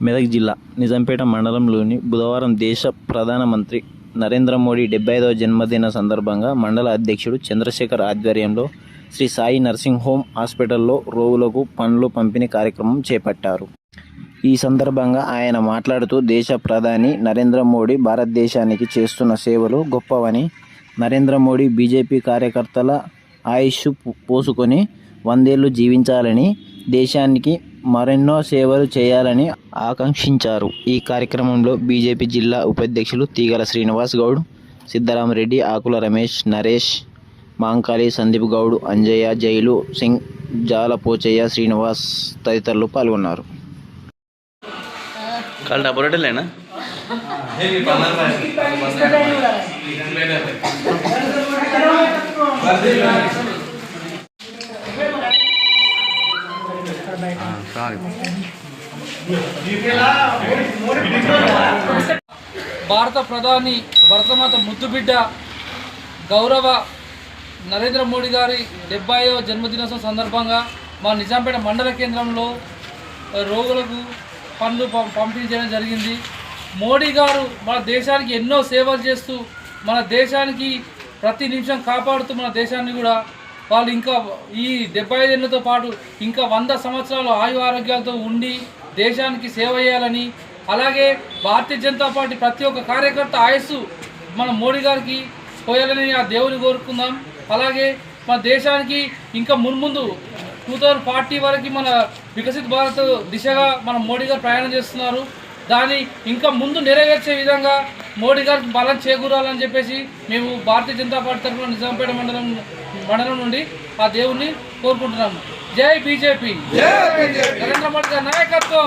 మెదక్ జిల్లా నిజాంపేట మండలంలోని బుధవారం దేశ ప్రధానమంత్రి నరేంద్ర మోడీ డెబ్బై ఐదవ జన్మదిన సందర్భంగా మండల అధ్యక్షుడు చంద్రశేఖర్ ఆధ్వర్యంలో శ్రీ సాయి నర్సింగ్ హోమ్ హాస్పిటల్లో రోగులకు పండ్లు పంపిణీ కార్యక్రమం చేపట్టారు. ఈ సందర్భంగా ఆయన మాట్లాడుతూ దేశ ప్రధాని నరేంద్ర మోడీ భారతదేశానికి చేస్తున్న సేవలు గొప్పవని నరేంద్ర మోడీ బీజేపీ కార్యకర్తల ఆయుష్ పోసుకొని వందేళ్ళు జీవించాలని దేశానికి మరెన్నో సేవలు చేయాలని ఆకాంక్షించారు. ఈ కార్యక్రమంలో బీజేపీ జిల్లా ఉపాధ్యక్షులు తీగల శ్రీనివాస్ గౌడ్ సిద్ధరామరెడ్డి ఆకుల రమేష్ నరేష్ మాంకాళి సందీప్ గౌడ్ అంజయ్య జైలు సింగ్ జాల పోచయ్య శ్రీనివాస్ తదితరులు పాల్గొన్నారు. భారత ప్రధాని భరతమాత ముద్దుబిడ్డ గౌరవ నరేంద్ర మోడీ గారి డెబ్బైవ జన్మదినోత్సవం సందర్భంగా మా నిజాంపేట మండల కేంద్రంలో రోగులకు పనులు పం- పంపిణీ చేయడం జరిగింది. మోడీ గారు మన దేశానికి ఎన్నో సేవలు చేస్తూ మన దేశానికి ప్రతి నిమిషం కాపాడుతూ మన దేశాన్ని కూడా వాళ్ళు ఇంకా ఈ డెబ్బై ఐదేళ్ళతో పాటు ఇంకా వంద సంవత్సరాలు ఆయు ఆరోగ్యాలతో ఉండి దేశానికి సేవ చేయాలని అలాగే భారతీయ జనతా పార్టీ ప్రతి ఒక్క కార్యకర్త ఆయుస్సు మన మోడీ గారికి పోయాలని ఆ దేవుని కోరుకుందాం. అలాగే మన దేశానికి ఇంకా మున్ముందు టూ థౌజండ్ ఫార్టీ వరకు మన వికసిత భారత్ దిశగా మన మోడీ గారు ప్రయాణం చేస్తున్నారు. దాన్ని ఇంకా ముందు నెరవేర్చే విధంగా మోడీ గారికి బలం చేకూరాలని చెప్పేసి మేము భారతీయ జనతా పార్టీ తరఫున నిజాంపేట మండలం మండలం నుండి ఆ దేవుణ్ణి కోరుకుంటున్నాము. జై బీజేపీ. నరేంద్ర మోడీ గారి నాయకత్వం.